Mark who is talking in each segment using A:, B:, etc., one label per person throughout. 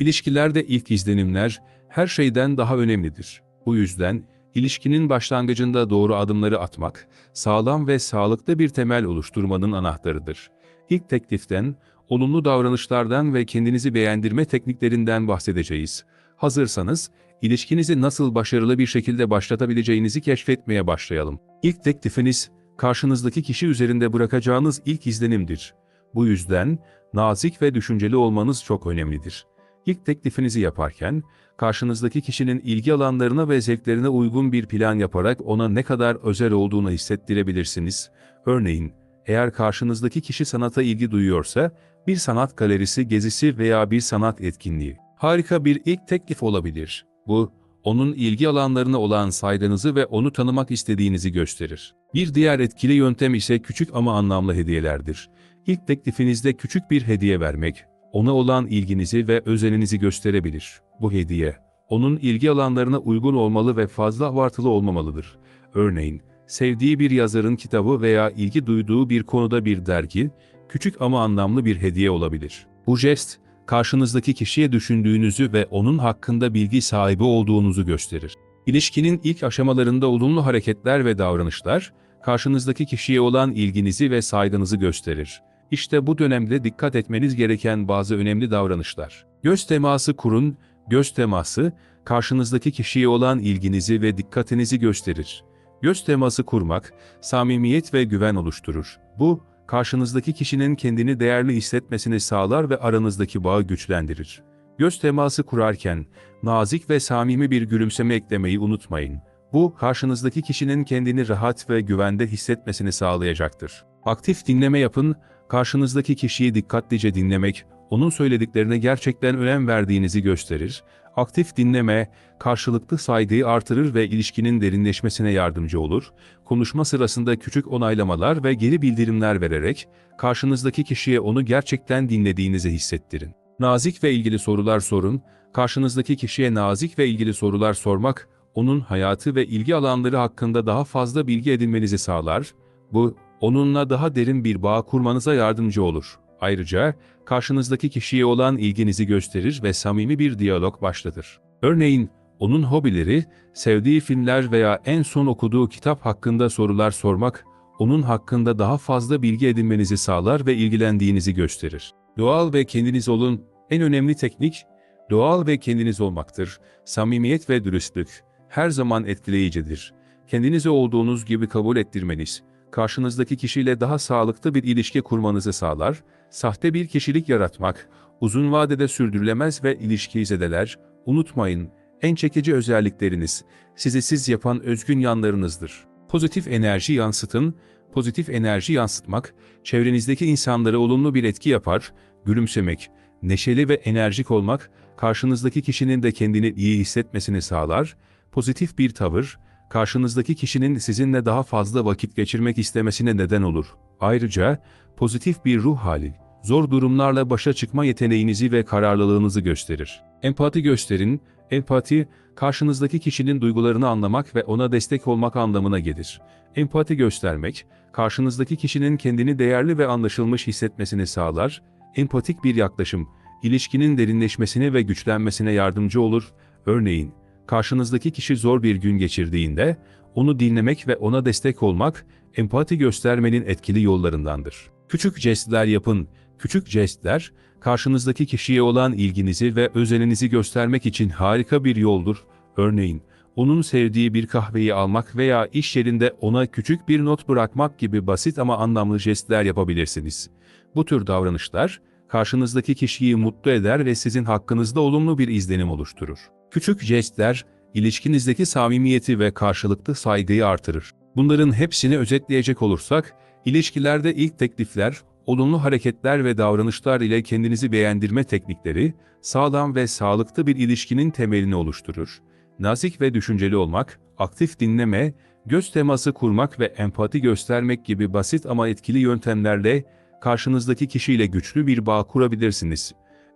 A: İlişkilerde ilk izlenimler her şeyden daha önemlidir. Bu yüzden ilişkinin başlangıcında doğru adımları atmak, sağlam ve sağlıklı bir temel oluşturmanın anahtarıdır. İlk tekliften, olumlu davranışlardan ve kendinizi beğendirme tekniklerinden bahsedeceğiz. Hazırsanız, ilişkinizi nasıl başarılı bir şekilde başlatabileceğinizi keşfetmeye başlayalım. İlk teklifiniz, karşınızdaki kişi üzerinde bırakacağınız ilk izlenimdir. Bu yüzden, nazik ve düşünceli olmanız çok önemlidir. İlk teklifinizi yaparken, karşınızdaki kişinin ilgi alanlarına ve zevklerine uygun bir plan yaparak ona ne kadar özel olduğunu hissettirebilirsiniz. Örneğin, eğer karşınızdaki kişi sanata ilgi duyuyorsa, bir sanat galerisi gezisi veya bir sanat etkinliği harika bir ilk teklif olabilir. Bu, onun ilgi alanlarına olan saygınızı ve onu tanımak istediğinizi gösterir. Bir diğer etkili yöntem ise küçük ama anlamlı hediyelerdir. İlk teklifinizde küçük bir hediye vermek, ona olan ilginizi ve özeninizi gösterebilir. Bu hediye, onun ilgi alanlarına uygun olmalı ve fazla abartılı olmamalıdır. Örneğin, sevdiği bir yazarın kitabı veya ilgi duyduğu bir konuda bir dergi, küçük ama anlamlı bir hediye olabilir. Bu jest, karşınızdaki kişiye düşündüğünüzü ve onun hakkında bilgi sahibi olduğunuzu gösterir. İlişkinin ilk aşamalarında olumlu hareketler ve davranışlar, karşınızdaki kişiye olan ilginizi ve saygınızı gösterir. İşte bu dönemde dikkat etmeniz gereken bazı önemli davranışlar. Göz teması kurun, göz teması, karşınızdaki kişiye olan ilginizi ve dikkatinizi gösterir. Göz teması kurmak, samimiyet ve güven oluşturur. Bu, karşınızdaki kişinin kendini değerli hissetmesini sağlar ve aranızdaki bağı güçlendirir. Göz teması kurarken, nazik ve samimi bir gülümseme eklemeyi unutmayın. Bu, karşınızdaki kişinin kendini rahat ve güvende hissetmesini sağlayacaktır. Aktif dinleme yapın, karşınızdaki kişiyi dikkatlice dinlemek, onun söylediklerine gerçekten önem verdiğinizi gösterir. Aktif dinleme, karşılıklı saygıyı artırır ve ilişkinin derinleşmesine yardımcı olur. Konuşma sırasında küçük onaylamalar ve geri bildirimler vererek, karşınızdaki kişiye onu gerçekten dinlediğinizi hissettirin. Nazik ve ilgili sorular sorun, karşınızdaki kişiye nazik ve ilgili sorular sormak, onun hayatı ve ilgi alanları hakkında daha fazla bilgi edinmenizi sağlar. Bu, onunla daha derin bir bağ kurmanıza yardımcı olur. Ayrıca, karşınızdaki kişiye olan ilginizi gösterir ve samimi bir diyalog başlatır. Örneğin, onun hobileri, sevdiği filmler veya en son okuduğu kitap hakkında sorular sormak, onun hakkında daha fazla bilgi edinmenizi sağlar ve ilgilendiğinizi gösterir. Doğal ve kendiniz olun, en önemli teknik, doğal ve kendiniz olmaktır. Samimiyet ve dürüstlük, her zaman etkileyicidir. Kendinizi olduğunuz gibi kabul ettirmeniz, karşınızdaki kişiyle daha sağlıklı bir ilişki kurmanızı sağlar, sahte bir kişilik yaratmak, uzun vadede sürdürülemez ve ilişkiyi zedeler, unutmayın, en çekici özellikleriniz, sizi siz yapan özgün yanlarınızdır. Pozitif enerji yansıtın, pozitif enerji yansıtmak, çevrenizdeki insanlara olumlu bir etki yapar, gülümsemek, neşeli ve enerjik olmak, karşınızdaki kişinin de kendini iyi hissetmesini sağlar, pozitif bir tavır, karşınızdaki kişinin sizinle daha fazla vakit geçirmek istemesine neden olur. Ayrıca, pozitif bir ruh hali, zor durumlarla başa çıkma yeteneğinizi ve kararlılığınızı gösterir. Empati gösterin, empati, karşınızdaki kişinin duygularını anlamak ve ona destek olmak anlamına gelir. Empati göstermek, karşınızdaki kişinin kendini değerli ve anlaşılmış hissetmesini sağlar, empatik bir yaklaşım, ilişkinin derinleşmesine ve güçlenmesine yardımcı olur. Örneğin, karşınızdaki kişi zor bir gün geçirdiğinde, onu dinlemek ve ona destek olmak, empati göstermenin etkili yollarındandır. Küçük jestler yapın. Küçük jestler, karşınızdaki kişiye olan ilginizi ve özeninizi göstermek için harika bir yoldur. Örneğin, onun sevdiği bir kahveyi almak veya iş yerinde ona küçük bir not bırakmak gibi basit ama anlamlı jestler yapabilirsiniz. Bu tür davranışlar, karşınızdaki kişiyi mutlu eder ve sizin hakkınızda olumlu bir izlenim oluşturur. Küçük jestler, ilişkinizdeki samimiyeti ve karşılıklı saygıyı artırır. Bunların hepsini özetleyecek olursak, ilişkilerde ilk teklifler, olumlu hareketler ve davranışlar ile kendinizi beğendirme teknikleri, sağlam ve sağlıklı bir ilişkinin temelini oluşturur. Nazik ve düşünceli olmak, aktif dinleme, göz teması kurmak ve empati göstermek gibi basit ama etkili yöntemlerle karşınızdaki kişiyle güçlü bir bağ kurabilirsiniz.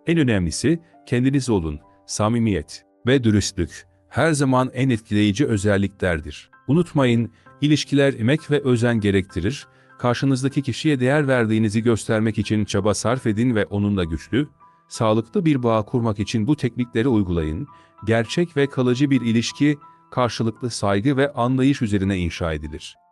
A: En önemlisi, kendiniz olun, samimiyet ve dürüstlük her zaman en etkileyici özelliklerdir. Unutmayın, ilişkiler emek ve özen gerektirir. Karşınızdaki kişiye değer verdiğinizi göstermek için çaba sarf edin ve onunla güçlü, Sağlıklı bir bağ kurmak için bu teknikleri uygulayın. Gerçek ve kalıcı bir ilişki, karşılıklı saygı ve anlayış üzerine inşa edilir.